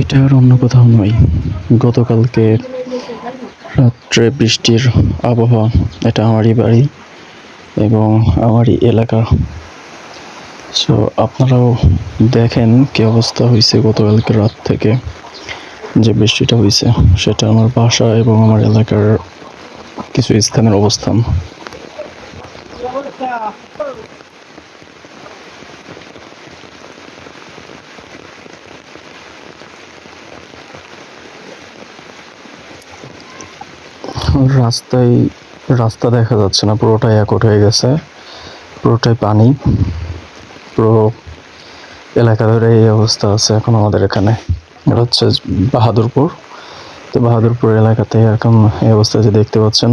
এটা আর অন্য কোথাও নয়। গতকালকে রাত্রে বৃষ্টির আবহাওয়া, এটা আমারই বাড়ি এবং আমারই এলাকা। সো আপনারাও দেখেন কি অবস্থা হয়েছে গতকালকে রাত থেকে, যে বৃষ্টিটা হয়েছে, সেটা আমার বাসা এবং আমার এলাকার কিছু স্থানের অবস্থান। রাস্তায়, রাস্তা দেখা যাচ্ছে না, পুরোটাই একট হয়ে গেছে, পুরোটাই পানি। পুরো এলাকা ধরে এই অবস্থা আছে এখন আমাদের এখানে। এটা হচ্ছে বাহাদুরপুর। তো বাহাদুরপুর এলাকাতে এখন এই অবস্থা যে দেখতে পাচ্ছেন।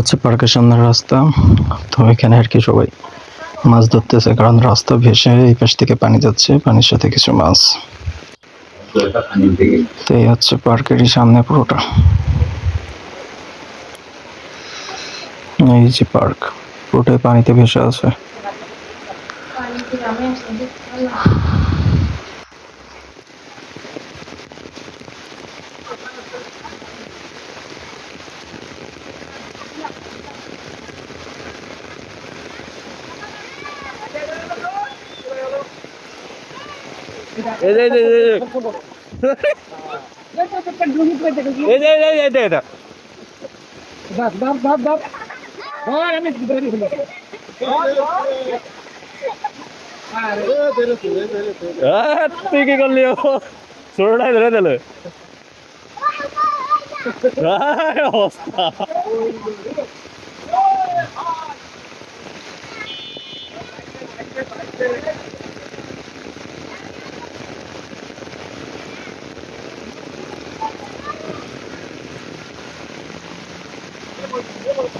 হচ্ছে পার্কের সামনের রাস্তা, তো এখানে আর কি সবাই মাছ ধরতেছে, কারণ রাস্তা ভেসে এই পাশ থেকে পানি যাচ্ছে, পানির সাথে কিছু মাছ। তো এই হচ্ছে পার্কেরই সামনে পুরোটা। এই যে পার্ক পুরোটাই পানিতে ভেসে আছে। এই যে এই যে এই যে এই যে। এই ধর তুই কি করলি? ছোটটাই ধরে দিল। অবস্থা। Thank you.